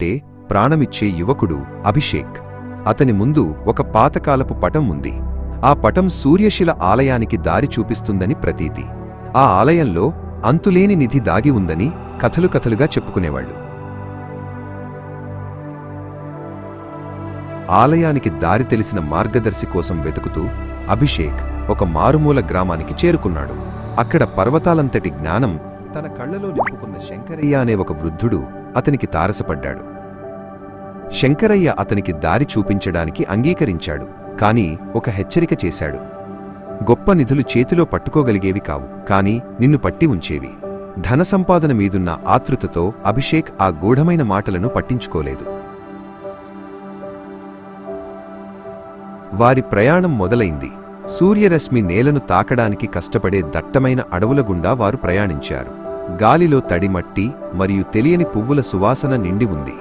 పట్టే ప్రాణమిచ్చే యువకుడు అభిషేక్. అతని ముందు ఒక పాతకాలపు పటం ఉంది. ఆ పటం సూర్యశిల ఆలయానికి దారి చూపిస్తుందని ప్రతీతి. ఆ ఆలయంలో అంతులేని నిధి దాగి ఉందని కథలు కథలుగా చెప్పుకునేవాళ్ళు ఆలయానికి దారి తెలిసిన మార్గదర్శి కోసం వెతుకుతూ అభిషేక్ ఒక మారుమూల గ్రామానికి చేరుకున్నాడు. అక్కడ పర్వతాలంతటి జ్ఞానం తన కళ్ళలో నింపుకున్న శంకరయ్య అనే ఒక వృద్ధుడు అతనికి తారసపడ్డాడు. శంకరయ్య అతనికి దారి చూపించడానికి అంగీకరించాడు కాని ఒక హెచ్చరిక చేశాడు. గొప్ప నిధులు చేతిలో పట్టుకోగలిగేవి కావు కాని నిన్ను పట్టి ఉంచేవి. ధన సంపాదన మీదున్న ఆతృతతో అభిషేక్ ఆ గూఢమైన మాటలను పట్టించుకోలేదు. వారి ప్రయాణం మొదలైంది. సూర్యరశ్మి నేలను తాకడానికి కష్టపడే దట్టమైన అడవుల గుండా వారు ప్రయాణించారు. గాలిలో తడిమట్టి మరియు తెలియని పువ్వుల సువాసన నిండి ఉంది.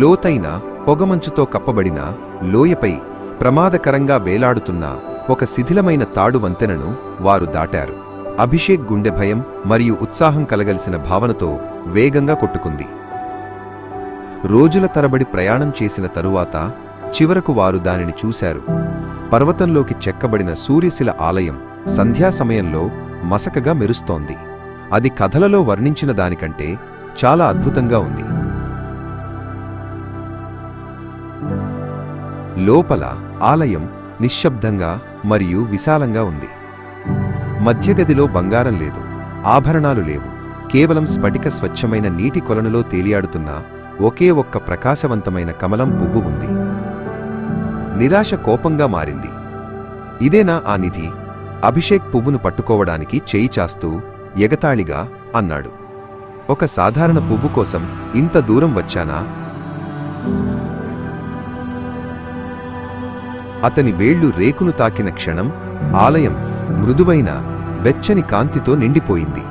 లోతైన పొగమంచుతో కప్పబడిన లోయపై ప్రమాదకరంగా వేలాడుతున్న ఒక శిథిలమైన తాడు వంతెనను వారు దాటారు. అభిషేక్ గుండె భయం మరియు ఉత్సాహం కలగలిసిన భావనతో వేగంగా కొట్టుకుంది. రోజుల తరబడి ప్రయాణం చేసిన తరువాత చివరకు వారు దానిని చూశారు. పర్వతంలోకి చెక్కబడిన సూర్యశిల ఆలయం సంధ్యా సమయంలో మసకగా మెరుస్తోంది. అది కథలలో వర్ణించిన దానికంటే చాలా అద్భుతంగా ఉంది. లోపల ఆలయం నిశ్శబ్దంగా మరియు విశాలంగా ఉంది. మధ్యగదిలో బంగారం లేదు ఆభరణాలు లేవు. కేవలం స్ఫటిక స్వచ్ఛమైన నీటి కొలనులో తేలియాడుతున్న ఒకే ఒక్క ప్రకాశవంతమైన కమలం పువ్వు ఉంది. నిరాశ కోపంగా మారింది. ఇదేనా ఆ నిధి? అభిషేక్ పువ్వును పట్టుకోవడానికి చేయి చాస్తూ ఎగతాళిగా అన్నాడు. ఒక సాధారణ పువ్వు కోసం ఇంత దూరం వచ్చానా? అతని వేళ్ళు రేకును తాకిన క్షణం ఆలయం మృదువైన వెచ్చని కాంతితో నిండిపోయింది.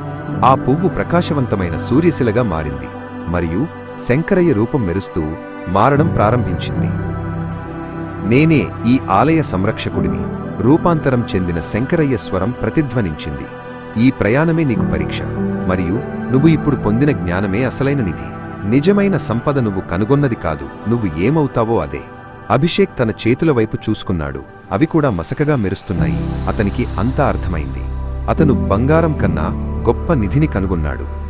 ఆ పువ్వు ప్రకాశవంతమైన సూర్యశిలగా మారింది మరియు శంకరయ్య రూపం మెరుస్తూ మారడం ప్రారంభించింది. నేనే ఈ ఆలయ సంరక్షకుడిని. రూపాంతరం చెందిన శంకరయ్య స్వరం ప్రతిధ్వనించింది. ఈ ప్రయాణమే నీకు పరీక్ష. మరియు నువ్వు ఇప్పుడు పొందిన జ్ఞానమే అసలైన నిధి. నిజమైన సంపద నువ్వు కనుగొన్నది కాదు. నువ్వు ఏమవుతావో అదే. అభిషేక్ తన చేతుల వైపు చూసుకున్నాడు. అవి కూడా మసకగా మెరుస్తున్నాయి. అతనికి అంతా అర్థమైంది. అతను బంగారం కన్నా గొప్ప నిధిని కనుగొన్నాడు.